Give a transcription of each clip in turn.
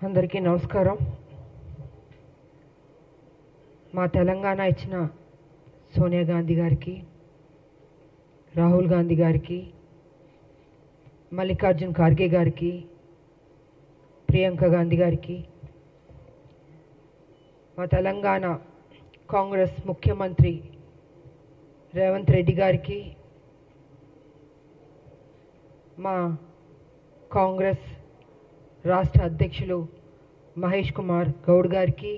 అందరికీ నమస్కారం. మా తెలంగాణ ఇచ్చిన సోనియా గాంధీ గారికి రాహుల్ గాంధీ గారికి మల్లికార్జున్ ఖార్గే గారికి ప్రియాంక గాంధీ గారికి మా తెలంగాణ కాంగ్రెస్ ముఖ్యమంత్రి రేవంత్ రెడ్డి గారికి మా కాంగ్రెస్ రాష్ట్ర అధ్యక్షులు మహేష్ కుమార్ గౌడ్ గారికి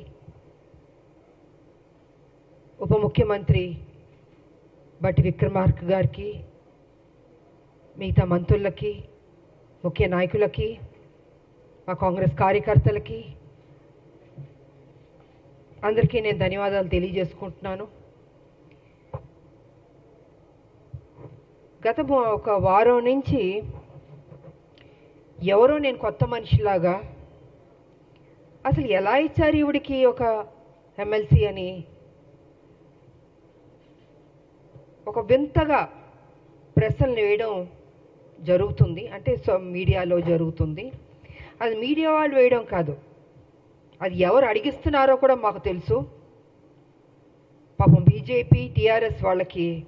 ఉప ముఖ్యమంత్రి బట్టి విక్రమార్క గారికి మిగతా మంత్రులకి ముఖ్య నాయకులకి మా కాంగ్రెస్ కార్యకర్తలకి అందరికీ నేను ధన్యవాదాలు తెలియజేసుకుంటున్నాను. గత ఒక వారం నుంచి ఎవరో నేను కొత్త మనిషిలాగా. అసలు ఎలా ఇచ్చారు ఈవిడికి ఒక ఎమ్మెల్సీ అని? ఒక వింతగా ప్రశ్నలు వేయడం జరుగుతుంది. అంటే సో- మీడియాలో జరుగుతుంది. అది మీడియా వాళ్ళు వేయడం కాదు. అది ఎవరు అడిగిస్తున్నారో కూడా మాకు తెలుసు. పాపం బీజేపీ టీఆర్ఎస్ వాళ్ళకి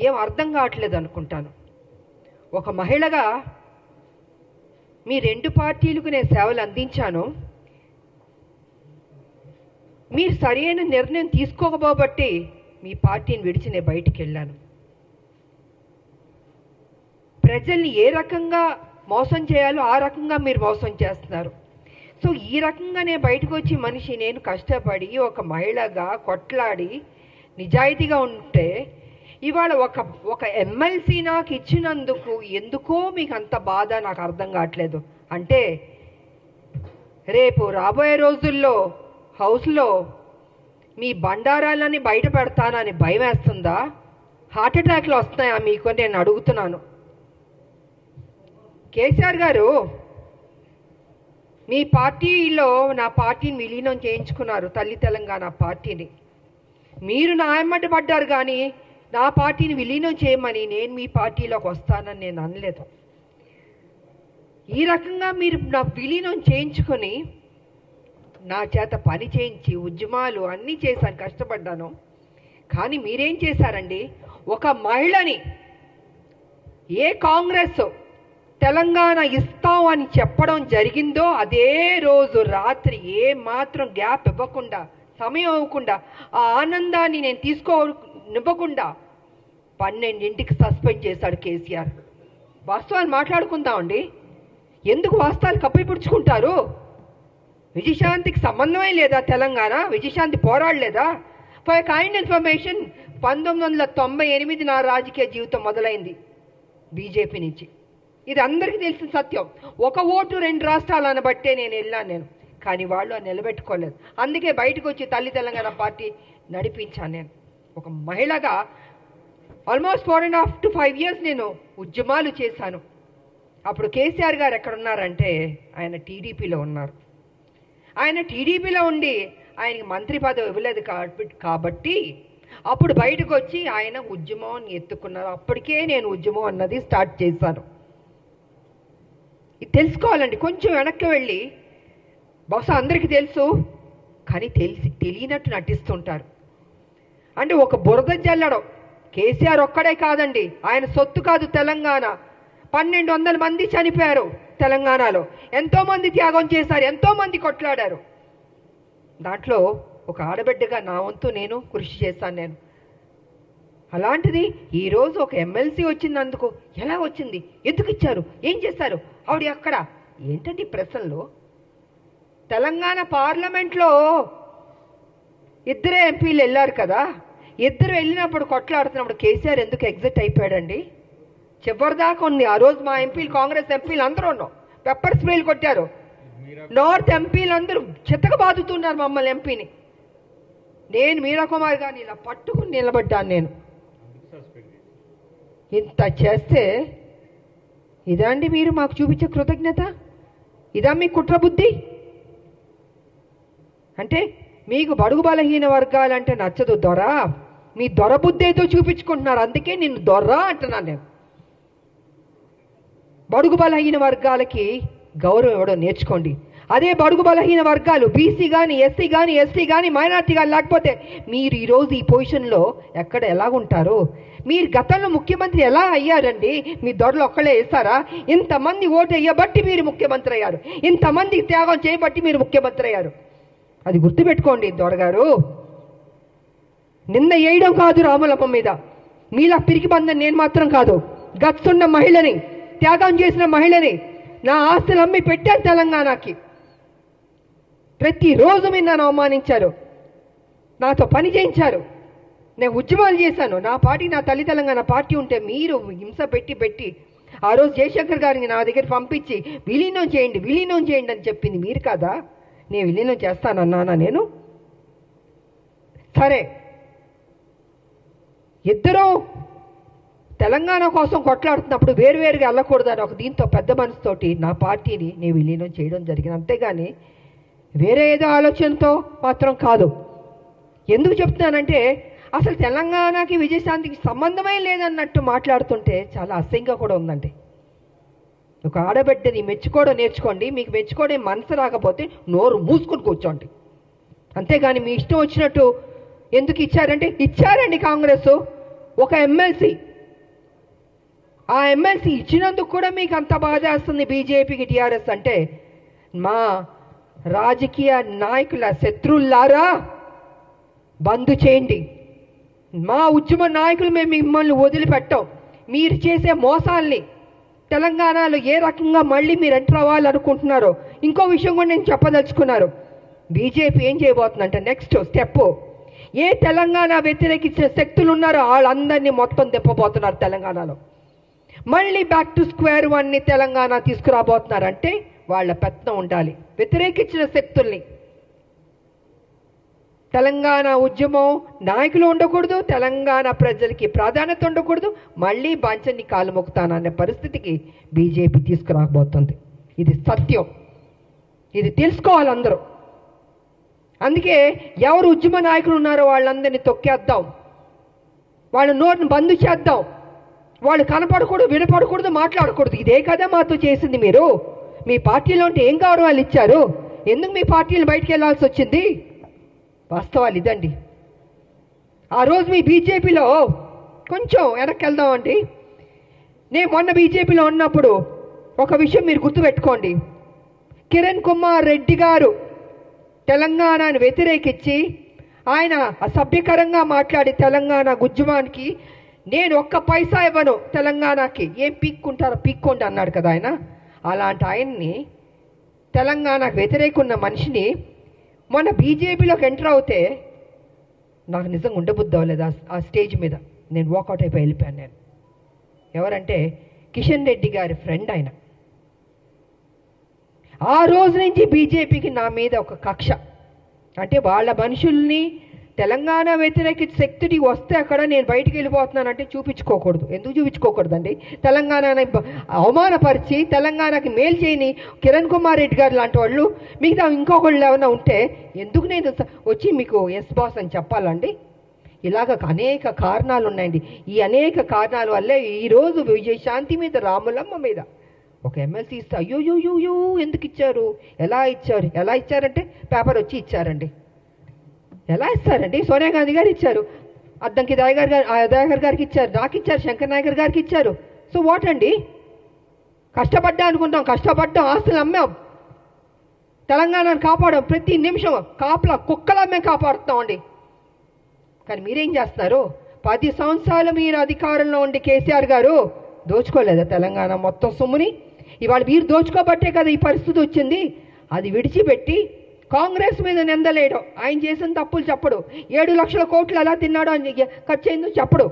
ఏం అర్థం కావట్లేదు అనుకుంటాను. ఒక మహిళగా మీ రెండు పార్టీలకు నేను సేవలు అందించాను. మీరు సరైన నిర్ణయం తీసుకోకపోబట్టి మీ పార్టీని విడిచి నేను బయటికి వెళ్ళాను. ప్రజల్ని ఏ రకంగా మోసం చేయాలో ఆ రకంగా మీరు మోసం చేస్తున్నారు. సో ఈ రకంగా నేను బయటకు వచ్చి మనిషి నేను కష్టపడి ఒక మహిళగా కొట్లాడి నిజాయితీగా ఉంటే ఇవాళ ఒక ఒక ఎమ్మెల్సీ నాకు ఇచ్చినందుకు ఎందుకో మీకు అంత బాధ నాకు అర్థం కావట్లేదు. అంటే రేపు రాబోయే రోజుల్లో హౌస్లో మీ బండారాలని బయట పెడతానని భయం వేస్తుందా? హార్ట్ అటాక్లు వస్తాయా మీకు నేను అడుగుతున్నాను. కేసీఆర్ గారు మీ పార్టీలో నా పార్టీని విలీనం చేయించుకున్నారు తల్లి తెలంగాణ పార్టీని. మీరు నా ఎమ్మటి పడ్డారు కానీ నా పార్టీని విలీనం చేయమని నేను మీ పార్టీలోకి వస్తానని నేను అనలేదు. ఈ రకంగా మీరు నా విలీనం చేయించుకొని నా చేత పని చేయించి ఉద్యమాలు అన్నీ చేశాను కష్టపడ్డాను. కానీ మీరేం చేశారండి? ఒక మహిళని ఏ కాంగ్రెస్ తెలంగాణ ఇస్తాం అని చెప్పడం జరిగిందో అదే రోజు రాత్రి ఏ మాత్రం గ్యాప్ ఇవ్వకుండా సమయం ఇవ్వకుండా ఆ ఆనందాన్ని నేను తీసుకోనివ్వకుండా పన్నెండింటికి సస్పెండ్ చేశాడు కేసీఆర్. వాస్తవాలు మాట్లాడుకుందామండి. ఎందుకు వాస్తవాలు కప్పిపుడుచుకుంటారు? విజయశాంతికి సంబంధమే లేదా తెలంగాణ? విజయశాంతి పోరాడలేదా? ఫర్ కైండ్ ఇన్ఫర్మేషన్ పంతొమ్మిది వందల తొంభై ఎనిమిది నా రాజకీయ జీవితం మొదలైంది బీజేపీ నుంచి. ఇది అందరికీ తెలిసిన సత్యం. ఒక ఓటు రెండు రాష్ట్రాలు అనబట్టే నేను వెళ్ళాను నేను. కానీ వాళ్ళు నిలబెట్టుకోలేదు. అందుకే బయటకు వచ్చి తల్లి తెలంగాణ పార్టీ నడిపించాను నేను. ఒక మహిళగా almost four and half to five years నేను ఉద్యమాలు చేశాను. అప్పుడు కేసీఆర్ గారు ఎక్కడ ఉన్నారంటే ఆయన టీడీపీలో ఉన్నారు. ఆయన టీడీపీలో ఉండి ఆయనకి మంత్రి పదవి ఇవ్వలేదు కాబట్టి కాబట్టి అప్పుడు బయటకు వచ్చి ఆయన ఉద్యమం అని ఎత్తుకున్నారు. అప్పటికే నేను ఉద్యమం అన్నది స్టార్ట్ చేశాను. ఇది తెలుసుకోవాలండి. కొంచెం వెనక్కి వెళ్ళి బహుశా అందరికీ తెలుసు కానీ తెలిసి తెలియనట్టు నటిస్తుంటారు. అంటే ఒక బురద జల్లడం కేసీఆర్ ఒక్కడే కాదండి. ఆయన సొత్తు కాదు తెలంగాణ. పన్నెండు వందల మంది చనిపోయారు తెలంగాణలో. ఎంతో మంది త్యాగం చేశారు ఎంతో మంది కొట్లాడారు. దాంట్లో ఒక ఆడబిడ్డగా నా వంతు నేను కృషి చేశాను నేను. అలాంటిది ఈరోజు ఒక ఎమ్మెల్సీ అందుకు ఎలా వచ్చింది? ఎందుకు ఇచ్చారు? ఏం చేశారు? ఆవిడ అక్కడ ఏంటండి ప్రశ్నలు? తెలంగాణ పార్లమెంట్లో ఇద్దరే ఎంపీలు వెళ్ళారు కదా? ఇద్దరు వెళ్ళినప్పుడు కొట్లాడుతున్నప్పుడు కేసీఆర్ ఎందుకు ఎగ్జిట్ అయిపోయాడండి? చివరిదాకా ఉంది. ఆ రోజు మా ఎంపీలు కాంగ్రెస్ ఎంపీలు అందరూ ఉన్నాం. పెప్పర్ స్ప్రేలు కొట్టారు. నార్త్ ఎంపీలు అందరూ చిత్తక బాదుతున్నారు మమ్మల్ని ఎంపీని. నేను మీరా కుమార్ గారిని ఇలా పట్టుకుని నిలబడ్డాను నేను. ఇంత చేస్తే ఇదా అండి మీరు మాకు చూపించే కృతజ్ఞత? ఇదా మీ కుట్ర బుద్ధి? అంటే మీకు బడుగు బలహీన వర్గాలంటే నచ్చదు దొరా. మీ దొరబుద్ధి ఏదో చూపించుకుంటున్నారు. అందుకే నిన్ను దొర్ర అంటున్నాను నేను. బడుగు బలహీన వర్గాలకి గౌరవం ఇవ్వడం నేర్చుకోండి. అదే బడుగు బలహీన వర్గాలు బీసీ కానీ ఎస్సీ కానీ ఎస్టీ కానీ మైనార్టీ కానీ లేకపోతే మీరు ఈరోజు ఈ పొజిషన్లో ఎక్కడ ఎలా ఉంటారు? మీరు గతంలో ముఖ్యమంత్రి ఎలా అయ్యారండి? మీ దొరలు ఒక్కళ్ళే వేస్తారా? ఇంతమంది ఓటు వేయబట్టి మీరు ముఖ్యమంత్రి అయ్యారు. ఇంతమంది త్యాగం చేయబట్టి మీరు ముఖ్యమంత్రి అయ్యారు. అది గుర్తుపెట్టుకోండి దొరగారు. నిన్న వేయడం కాదు రాములమ్మ మీద. మీలా పిరికి బంధం నేను మాత్రం కాదు. గచ్చున్న మహిళని త్యాగం చేసిన మహిళని నా ఆస్తులు అమ్మి పెట్టాను తెలంగాణకి. ప్రతిరోజు మీరు నన్ను అవమానించారు. నాతో పని చేయించారు. నేను ఉద్యమాలు చేశాను. నా పార్టీ నా తల్లి తెలంగాణ పార్టీ ఉంటే మీరు హింస పెట్టి పెట్టి ఆ రోజు జయశంకర్ గారిని నా దగ్గర పంపించి విలీనం చేయండి విలీనం చేయండి అని చెప్పింది మీరు కాదా? నేను విలీనం చేస్తానన్నానా నేను? సరే. ఇద్దరూ తెలంగాణ కోసం కొట్లాడుతున్నప్పుడు వేరువేరుగా వెళ్ళకూడదని ఒక దీంతో పెద్ద మనసుతోటి నా పార్టీని నేను విలీనం చేయడం జరిగింది. అంతేగాని వేరే ఏదో ఆలోచనతో మాత్రం కాదు. ఎందుకు చెప్తున్నానంటే అసలు తెలంగాణకి విజయశాంతికి సంబంధమే లేదన్నట్టు మాట్లాడుతుంటే చాలా అసహ్యంగా కూడా ఉందండి. ఒక ఆడబిడ్డని మెచ్చుకోవడం నేర్చుకోండి మీకు మెచ్చుకోవడం మనసు రాకపోతే నోరు మూసుకొని కూర్చోండి. అంతేగాని మీ ఇష్టం వచ్చినట్టు ఎందుకు ఇచ్చారంటే ఇచ్చారండి కాంగ్రెస్. ఒక ఎమ్మెల్సీ ఆ ఎమ్మెల్సీ ఇచ్చినందుకు కూడా మీకు అంత బాధ వేస్తుంది బీజేపీకి టీఆర్ఎస్ అంటే. మా రాజకీయ నాయకుల శత్రువులారా బంద్ చేయండి. మా ఉద్యమ నాయకులు మేము మిమ్మల్ని వదిలిపెట్టాం. మీరు చేసే మోసాల్ని తెలంగాణలో ఏ రకంగా మళ్ళీ మీరు ఎంటర్ అవ్వాలనుకుంటున్నారో ఇంకో విషయం కూడా నేను చెప్పదలుచుకున్నారు బీజేపీ ఏం చేయబోతుందంటే నెక్స్ట్ స్టెప్ ఏ తెలంగాణ వ్యతిరేకించిన శక్తులు ఉన్నారో వాళ్ళందరినీ మొత్తం తెప్పబోతున్నారు తెలంగాణలో. మళ్ళీ బ్యాక్ టు స్క్వేర్ వన్ని తెలంగాణ తీసుకురాబోతున్నారంటే వాళ్ళ పెత్తనం ఉండాలి. వ్యతిరేకించిన శక్తుల్ని. తెలంగాణ ఉద్యమం నాయకులు ఉండకూడదు తెలంగాణ ప్రజలకి ప్రాధాన్యత ఉండకూడదు మళ్ళీ బాంచన్ని కాలు మొక్కుతాననే పరిస్థితికి బీజేపీ తీసుకురాబోతుంది. ఇది సత్యం. ఇది తెలుసుకోవాలి అందరూ. అందుకే ఎవరు ఉద్యమ నాయకులు ఉన్నారో వాళ్ళందరినీ తొక్కేద్దాం. వాళ్ళ నోటిని బంద్ చేద్దాం. వాళ్ళు కనపడకూడదు వినపడకూడదు మాట్లాడకూడదు. ఇదే కదా మాతో చేసింది మీరు. మీ పార్టీలో ఉంటే ఏం గౌరవాలు ఇచ్చారు? ఎందుకు మీ పార్టీలు బయటికి వెళ్ళాల్సి వచ్చింది? వాస్తవాలు ఇదండి. ఆ రోజు మీ బీజేపీలో కొంచెం వెనక్కి వెళ్దామండి నేను మొన్న బీజేపీలో ఉన్నప్పుడు ఒక విషయం మీరు గుర్తుపెట్టుకోండి. కిరణ్ కుమార్ రెడ్డి గారు తెలంగాణను వ్యతిరేకించి ఆయన అసభ్యకరంగా మాట్లాడి తెలంగాణ గుజ్జుమానికి నేను ఒక్క పైసా ఇవ్వను తెలంగాణకి ఏం పీక్కుంటారో పీక్కోండి అన్నాడు కదా ఆయన. అలాంటి ఆయన్ని తెలంగాణకు వ్యతిరేకం ఉన్న మనిషిని మొన్న బీజేపీలోకి ఎంటర్ అవుతే నాకు నిజంగా ఉండబుద్ధి అవ్వలేదు ఆ- ఆ స్టేజ్ మీద. నేను వాకౌట్ అయిపోయి వెళ్ళిపోయాను నేను. ఎవరంటే కిషన్ రెడ్డి గారి ఫ్రెండ్ ఆయన. ఆ రోజు నుంచి బీజేపీకి నా మీద ఒక కక్ష. అంటే వాళ్ళ మనుషుల్ని తెలంగాణ వ్యతిరేక శక్తి వస్తే అక్కడ నేను బయటికి వెళ్ళిపోతున్నానంటే చూపించుకోకూడదు. ఎందుకు చూపించుకోకూడదండి? తెలంగాణని అవమానపరిచి తెలంగాణకి మేలు చేయని కిరణ్ కుమార్ రెడ్డి గారు లాంటి వాళ్ళు మిగతా ఇంకొకళ్ళు ఏమైనా ఉంటే ఎందుకు నేను వచ్చి మీకు ఎస్ బాస్ అని చెప్పాలండి? ఇలాగ అనేక కారణాలు ఉన్నాయండి ఈ అనేక కారణాల వల్లే ఈరోజు విజయశాంతి మీద రాములమ్మ మీద ఒక ఎమ్మెల్సీ ఇస్తే అయ్యో యో యో యో ఎందుకు ఇచ్చారు? ఎలా ఇచ్చారు? ఎలా ఇచ్చారంటే పేపర్ వచ్చి ఇచ్చారండి. ఎలా ఇస్తారండి? సోనియా గాంధీ గారు ఇచ్చారు. అద్దంకి దయాగర్ గారు ఆ దయాగర్ గారికి ఇచ్చారు. నాకు ఇచ్చారు. శంకర్ నాయకర్ గారికి ఇచ్చారు. సో వాట్ అండి? కష్టపడ్డా అనుకుంటాం. కష్టపడ్డాం ఆస్తులు అమ్మాం. తెలంగాణను కాపాడాం. ప్రతి నిమిషం కాపలా కుక్కలా మేము కాపాడుతామండి. కానీ మీరేం చేస్తున్నారు? పది సంవత్సరాలు మీరు అధికారంలో ఉండి కేసీఆర్ గారు దోచుకోలేదా తెలంగాణ మొత్తం సొమ్ముని? ఇవాళ మీరు దోచుకోబట్టే కదా ఈ పరిస్థితి వచ్చింది. అది విడిచిపెట్టి కాంగ్రెస్ మీద నిందలేయడం. ఆయన చేసిన తప్పులు చెప్పడు. ఏడు లక్షల కోట్లు ఎలా తిన్నాడో అని ఖర్చు అయిందో చెప్పడు.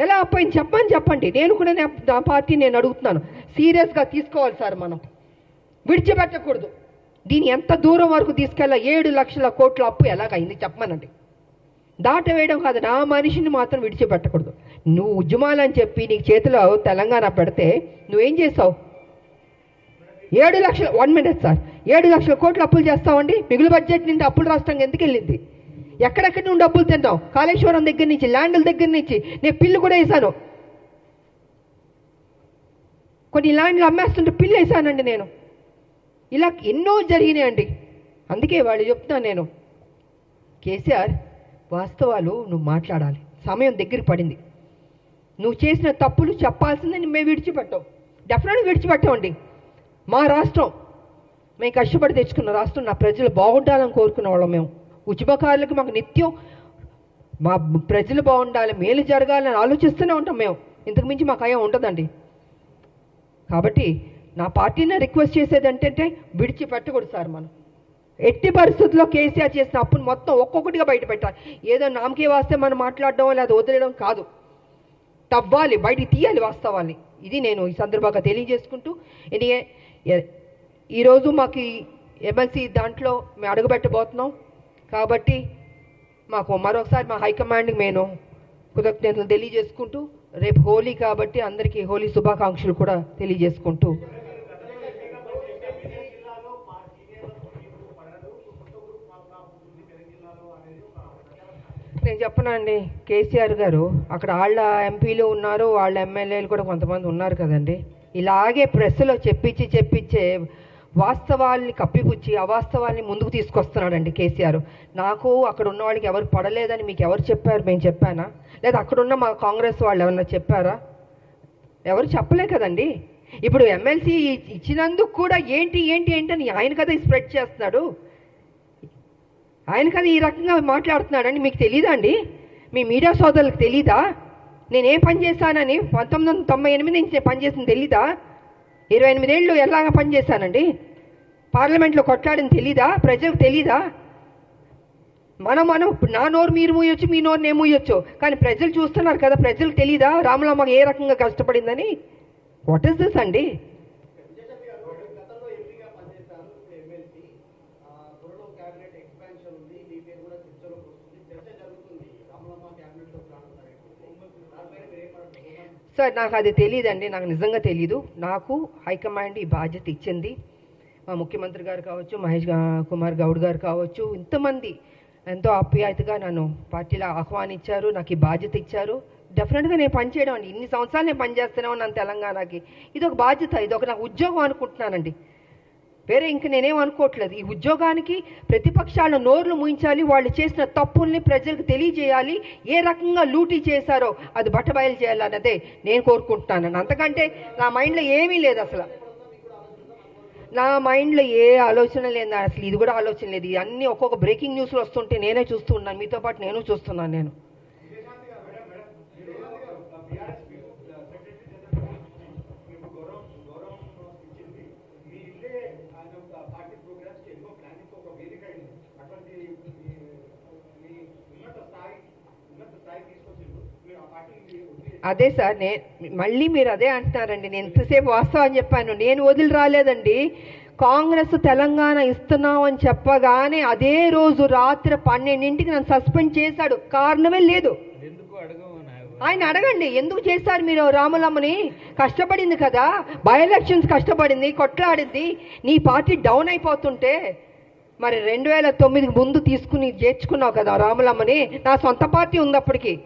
ఎలా అప్పయింది? చెప్పని చెప్పండి. నేను కూడా నా- నా పార్టీ నేను అడుగుతున్నాను. సీరియస్గా తీసుకోవాలి సార్ మనం. విడిచిపెట్టకూడదు. దీన్ని ఎంత దూరం వరకు తీసుకెళ్ళా? ఏడు లక్షల కోట్ల అప్పు ఎలాగైంది? చెప్పమనండి. దాట వేయడం కాదు. నా మనిషిని మాత్రం విడిచిపెట్టకూడదు. నువ్వు ఉద్యమాలని చెప్పి నీకు చేతిలో తెలంగాణ పెడితే నువ్వేం చేసావు ఏడు లక్షల వన్ మినిట్ సార్. ఏడు లక్షల కోట్లు అప్పులు చేస్తామండి మిగులు బడ్జెట్ నుండి అప్పులు రాష్ట్రంగా ఎందుకు వెళ్ళింది? ఎక్కడెక్కడ నుండి డబ్బులు తిన్నావు? కాళేశ్వరం దగ్గర నుంచి ల్యాండ్ల దగ్గర నుంచి. నేను పిల్లు కూడా వేసాను కొన్ని ల్యాండ్లు అమ్మేస్తుంటే పిల్లు వేసానండి నేను. ఇలా ఎన్నో జరిగినాయండి. అందుకే వాళ్ళు చెప్తున్నాను నేను. కేసీఆర్ వాస్తవాలు నువ్వు మాట్లాడాలి. సమయం దగ్గర పడింది. నువ్వు చేసిన తప్పులు చెప్పాల్సిందని మేము విడిచిపెట్టాం. డెఫినెట్గా విడిచిపెట్టామండి. మా రాష్ట్రం మేము కష్టపడి తెచ్చుకున్న రాష్ట్రం నా ప్రజలు బాగుండాలని కోరుకున్న వాళ్ళం మేము. ఉద్యమకారులకు మాకు నిత్యం మా ప్రజలు బాగుండాలి మేలు జరగాలని ఆలోచిస్తూనే ఉంటాం మేము. ఇంతకు మించి మాకు అయ్యా ఉంటుందండి కాబట్టి నా పార్టీని రిక్వెస్ట్ చేసేది ఏంటంటే విడిచిపెట్టకూడదు సార్ మనం. ఎట్టి పరిస్థితుల్లో కేసీఆర్ చేసిన అప్పును మొత్తం ఒక్కొక్కటిగా బయట పెట్టాలి ఏదో నామకే వాస్తే మనం మాట్లాడడం లేదా వదిలేయడం కాదు. తవ్వాలి బయటికి తీయాలి వాస్తవాన్ని ఇది నేను ఈ సందర్భంగా తెలియజేసుకుంటూ ఇది ఈరోజు మాకు ఎమ్మెల్సీ దాంట్లో మేము అడుగుపెట్టబోతున్నాం. కాబట్టి మాకు మరొకసారి మా హైకమాండ్కి నేను కృతజ్ఞతలు తెలియజేసుకుంటూ రేపు హోలీ కాబట్టి అందరికీ హోలీ శుభాకాంక్షలు కూడా తెలియజేసుకుంటూ నేను చెప్పనండి కేసీఆర్ గారు అక్కడ వాళ్ళ ఎంపీలు ఉన్నారు వాళ్ళ ఎమ్మెల్యేలు కూడా కొంతమంది ఉన్నారు కదండి. ఇలాగే ప్రెస్లో చెప్పించి చెప్పించే వాస్తవాల్ని కప్పిపుచ్చి అవాస్తవాల్ని ముందుకు తీసుకొస్తున్నాడండి కేసీఆర్. నాకు అక్కడ ఉన్న వాళ్ళకి ఎవరు పడలేదని మీకు ఎవరు చెప్పారు? మేము చెప్పానా? లేదా అక్కడున్న మా కాంగ్రెస్ వాళ్ళు ఏమన్నా చెప్పారా? ఎవరు చెప్పలే కదండి. ఇప్పుడు ఎమ్మెల్సీ ఇచ్చినందుకు కూడా ఏంటి ఏంటి ఏంటి అని ఆయన కదా స్ప్రెడ్ చేస్తున్నాడు. ఆయన కదా ఈ రకంగా మాట్లాడుతున్నాడని మీకు తెలీదా అండి? మీ మీడియా సోదరులకు తెలీదా? నేనేం పని చేశానని పంతొమ్మిది వందల తొంభై ఎనిమిది నుంచి నేను పనిచేసింది తెలీదా? ఇరవై ఎనిమిదేళ్ళు ఎలాగ పనిచేశానండి పార్లమెంట్లో కొట్లాడని తెలీదా? ప్రజలకు తెలీదా? మనం మనం నా నోరు మీరు మూయొచ్చు మీ నోరు నేను మూయొచ్చు. కానీ ప్రజలు చూస్తున్నారు కదా ప్రజలకు తెలీదా? రాములమ్మ ఏ రకంగా కష్టపడిందని? వాట్ ఇస్ దిస్ అండి గతంలో ఎంపీగా పనిచేశారు ఇప్పుడు ఎమ్మెల్సీ త్వరలో క్యాబినెట్ ఎక్స్పాన్షన్ ఉంది మీ పేరు కూడా చర్చలోకి వస్తుంది చర్చ జరుగుతుంది రామలమ్మ క్యాబినెట్లో దానిపైన మీరు ఏమంటారు సార్ నాకు అది తెలియదండి నాకు నిజంగా తెలీదు. నాకు హైకమాండ్ ఈ బాధ్యత ఇచ్చింది. మా ముఖ్యమంత్రి గారు కావచ్చు మహేష్ కుమార్ గౌడ్ గారు కావచ్చు ఇంతమంది ఎంతో ఆప్యాయతగా నన్ను పార్టీలో ఆహ్వానించారు నాకు ఈ బాధ్యత ఇచ్చారు. డెఫినెట్గా నేను పనిచేయడం అండి. ఇన్ని సంవత్సరాలు నేను పనిచేస్తున్నాను నన్ను తెలంగాణకి. ఇది ఒక బాధ్యత ఇది ఒక నాకు ఉద్యోగం అనుకుంటున్నానండి. వేరే ఇంక నేనేం అనుకోవట్లేదు. ఈ ఉద్యోగానికి ప్రతిపక్షాలను నోర్లు ముయించాలి వాళ్ళు చేసిన తప్పుల్ని ప్రజలకు తెలియజేయాలి ఏ రకంగా లూటీ చేశారో అది బట్టబయలు చేయాలన్నదే నేను కోరుకుంటున్నాను. అంతకంటే నా మైండ్లో ఏమీ లేదు అసలు. నా మైండ్లో ఏ ఆలోచన లేదు అసలు ఇది కూడా ఆలోచన లేదు. ఇవన్నీ ఒక్కొక్క బ్రేకింగ్ న్యూస్లు వస్తుంటే నేనే చూస్తున్నాను మీతో పాటు నేను చూస్తున్నాను నేను మీకు గౌరవం గౌరవం ఇచ్చింది మీ ఇల్లే ఆయన ఒక పార్టీ ప్రోగ్రామ్స్కి ఎన్నో ప్లానింగ్ ఒక వేదిక అయింది అటువంటి మీ- మీ ఉన్నత స్థాయి ఉన్నత స్థాయి తీసుకొచ్చిండ్రు మీరు ఆ పార్టీని వదిలి అదే సార్ నే మళ్ళీ మీరు అదే అంటున్నారండి నేను ఎంతసేపు వాస్తవం చెప్పాను. నేను వదిలి రాలేదండి. కాంగ్రెస్ తెలంగాణ ఇస్తున్నాం అని చెప్పగానే అదే రోజు రాత్రి పన్నెండింటికి నన్ను సస్పెండ్ చేశాడు. కారణమే లేదు. ఆయన అడగండి. ఎందుకు చేశారు మీరు రాములమ్మని? కష్టపడింది కదా. బై ఎలక్షన్స్ కష్టపడింది కొట్లాడింది. నీ పార్టీ డౌన్ అయిపోతుంటే మరి రెండు వేల తొమ్మిదికి ముందు తీసుకుని చేర్చుకున్నావు కదా రాములమ్మని? నా సొంత పార్టీ ఉంది అప్పటికి.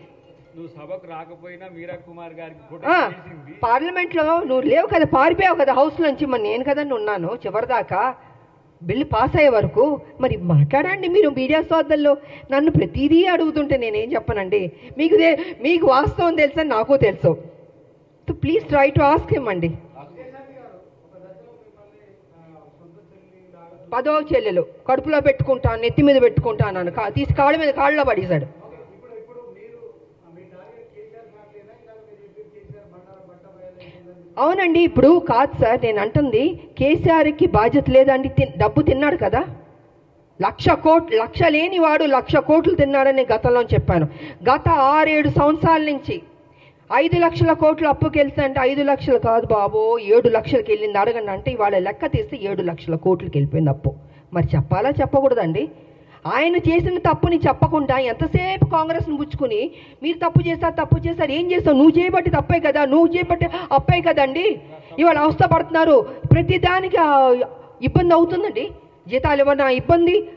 నువ్వు సభకు రాకపోయినా మీరా కుమార్ గారికి చేసింది పార్లమెంట్లో నువ్వు లేవు కదా పారిపోయావు కదా హౌస్ నుంచి. మరి నేను కదండి ఉన్నాను చివరిదాకా. బిల్లు పాస్ అయ్యే వరకు. మరి మాట్లాడండి మీరు మీడియా సోదరులు నన్ను ప్రతిదీ అడుగుతుంటే నేనేం చెప్పనండి? మీకు మీకు వాస్తవం తెలుసని నాకు తెలుసు. So please try to ask him అండి. పదో చెల్లెలు కడుపులో పెట్టుకుంటాను నెత్తి మీద పెట్టుకుంటాను. కా తీసి కాళ్ళ మీద కాళ్ళలో పడేశాడు ఇప్పుడు ఇప్పుడు మీరు మీ టార్గెట్ కేసీఆర్ మాటలేనా ఇంకా మీరు చెప్పి కేసీఆర్ బండారం బట్ట బయలు అవునండి ఇప్పుడు కాదు సార్ నేను అంటుంది కేసీఆర్కి బాధ్యత లేదండి డబ్బు తిన్నాడు కదా? లక్ష కోట్లు లక్ష లేని వాడు లక్ష కోట్లు తిన్నాడని గతంలో చెప్పాను. గత ఆరేడు సంవత్సరాల నుంచి ఐదు లక్షల కోట్లు అప్పుకి అంటే ఐదు లక్షలు కాదు బాబో ఏడు లక్షలకి వెళ్ళింది అడగండి అంటే ఇవాళ లెక్క తీస్తే ఏడు లక్షల కోట్లకి వెళ్ళిపోయింది అప్పు. మరి చెప్పాలా చెప్పకూడదండి? ఆయన చేసిన తప్పుని చెప్పకుండా ఎంతసేపు కాంగ్రెస్ని పుచ్చుకుని మీరు తప్పు చేస్తారు తప్పు చేస్తారు ఏం చేస్తావు? నువ్వు చేయబట్టి తప్పే కదా? నువ్వు చేయబట్టి అప్పే కదండి? ఇవాళ అవస్థ పడుతున్నారు. ప్రతిదానికి ఇబ్బంది అవుతుందండి. జీతాలు ఇవ్వన ఇబ్బంది.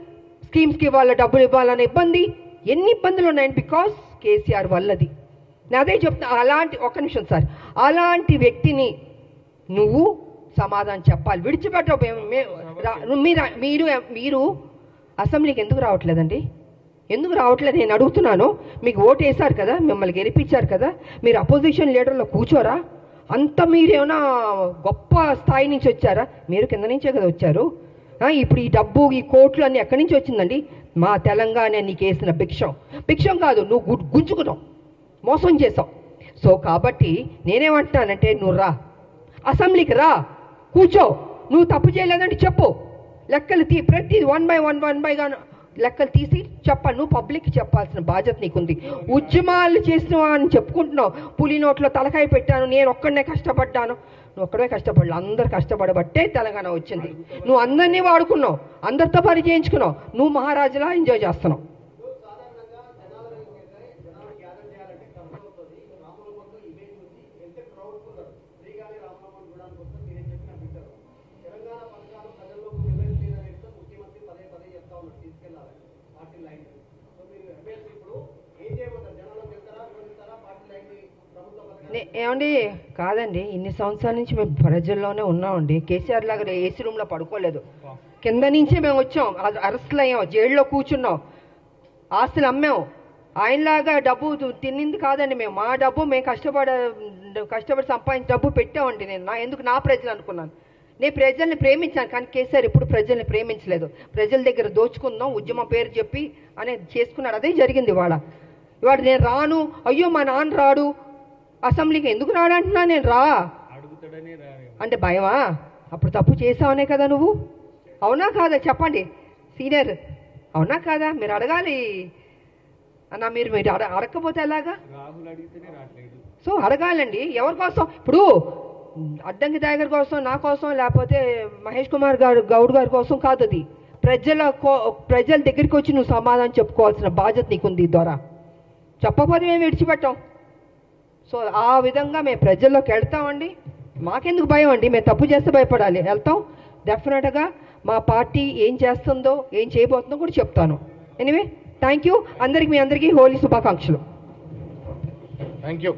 స్కీమ్స్కి ఇవ్వాలి డబ్బులు ఇవ్వాలన్న ఇబ్బంది. ఎన్ని ఇబ్బందులు ఉన్నాయండి? బికాస్ కేసీఆర్ వల్లది. నేను అదే చెప్తున్నా అలాంటి ఒక్క నిమిషం సార్. అలాంటి వ్యక్తిని నువ్వు సమాధానం చెప్పాలి. విడిచిపెట్టవు. మీరు మీరు మీరు అసెంబ్లీకి ఎందుకు రావట్లేదండి? ఎందుకు రావట్లేదు? నేను అడుగుతున్నాను. మీకు ఓటు వేశారు కదా? మిమ్మల్ని గెలిపించారు కదా? మీరు అపోజిషన్ లీడర్లో కూర్చోరా? అంత మీరేమైనా గొప్ప స్థాయి నుంచి వచ్చారా? మీరు కింద నుంచే కదా వచ్చారు. ఇప్పుడు ఈ డబ్బు ఈ కోట్లు అన్నీ ఎక్కడి నుంచి వచ్చిందండి? మా తెలంగాణ నీకు వేసిన భిక్షం. భిక్షం కాదు నువ్వు గు- గుంజుకున్నావు. మోసం చేసావు సో కాబట్టి నేనేమంటున్నానంటే నువ్వు రా. అసెంబ్లీకి రా. కూర్చో. నువ్వు తప్పు చేయలేదంటే చెప్పు. లెక్కలు తీ ప్రతి one by one one by గాను లెక్కలు తీసి చెప్పాలి నువ్వు పబ్లిక్ చెప్పాల్సిన బాధ్యత నీకుంది. ఉద్యమాలు చేసినవా అని చెప్పుకుంటున్నావు. పులి నోట్లో తలకాయ పెట్టాను నేను ఒక్కడనే కష్టపడ్డాను. నువ్వు ఒక్కడే కష్టపడలే అందరు కష్టపడబట్టే తెలంగాణ వచ్చింది. నువ్వు అందరినీ వాడుకున్నావు అందరితో పరిచయించుకున్నావు నువ్వు మహారాజులా ఎంజాయ్ చేస్తున్నావు సాధారణంగా జనాలు ఏంటంటే జనాలు గ్యాదర్ చేయాలంటే ఖర్చు అవుతుంది రాముల మొత్తం ఇమేజ్ ఉంది ఎంత క్రౌడ్ ఉన్నారు శ్రీగాలి రామరామన్ చూడడానికి వస్తే మీరేం చెప్పినా వింటారు తెలంగాణ పథకాలు ప్రజల్లోకి వెళ్ళట్లేదని ముఖ్యమంత్రి పదే పదే చెప్తా ఉన్నారు తీసుకెళ్ళాలని పార్టీ లైన్ సో మీరు ఎమ్మెల్సీ ఇప్పుడు ఏం చేయబోతారు జనాలకు వెళ్తారా వివరిస్తారా పార్టీ లైన్ ప్రభుత్వ పథకాలు నే- ఏమండి? కాదండి ఇన్ని సంవత్సరాల నుంచి మేము ప్రజల్లోనే ఉన్నామండి. కేసీఆర్ లాగా ఏసీ రూమ్లో పడుకోలేదు. కింద నుంచే మేము వచ్చాం. అరెస్టులు అయ్యాం. జైల్లో కూర్చున్నాం. ఆస్తులు అమ్మాం. ఆయనలాగా డబ్బు తి- తిన్నింది కాదండి మేము. మా డబ్బు మేము కష్టపడ కష్టపడి సంపాదించిన డబ్బు పెట్టామండి నేను. నా ఎందుకు నా ప్రజలు అనుకున్నాను? నేను ప్రజల్ని ప్రేమించాను కానీ కేసీఆర్ ఇప్పుడు ప్రజల్ని ప్రేమించలేదు. ప్రజల దగ్గర దోచుకుందాం ఉద్యమం పేరు చెప్పి అనేది చేసుకున్నాడు. అదే జరిగింది ఇవాళ. ఇవాడు నేను రాను. అయ్యో మా నాన్న రాడు. అసెంబ్లీకి ఎందుకు రాడంటున్నా నేను? రా. అంటే భయమా? అప్పుడు తప్పు చేసావనే కదా నువ్వు? అవునా కాదా? చెప్పండి. సీనియర్ అవునా కాదా? మీరు అడగాలి. అన్న మీరు మీరు అడ అడగకపోతే ఎలాగా? సో అడగాలండి. ఎవరి కోసం? ఇప్పుడు అడ్డంకి టైగర్ కోసం నా కోసం లేకపోతే మహేష్ కుమార్ గారు గౌడ్ గారి కోసం కాదు అది. ప్రజల కో ప్రజల దగ్గరికి వచ్చి నువ్వు సమాధానం చెప్పుకోవాల్సిన బాధ్యత నీకుంది ద్వారా. చెప్పకపోతే మేము విడిచిపెట్టాం. సో ఆ విధంగా మేము ప్రజల్లోకి వెళ్తామండి. మాకెందుకు భయం అండి? మేము తప్పు చేస్తే భయపడాలి. వెళ్తాం. డెఫినెట్గా మా పార్టీ ఏం చేస్తుందో ఏం చేయబోతుందో కూడా చెప్తాను. ఎనివే థ్యాంక్ యూ అందరికి మీ అందరికీ హోలీ శుభాకాంక్షలు. Thank you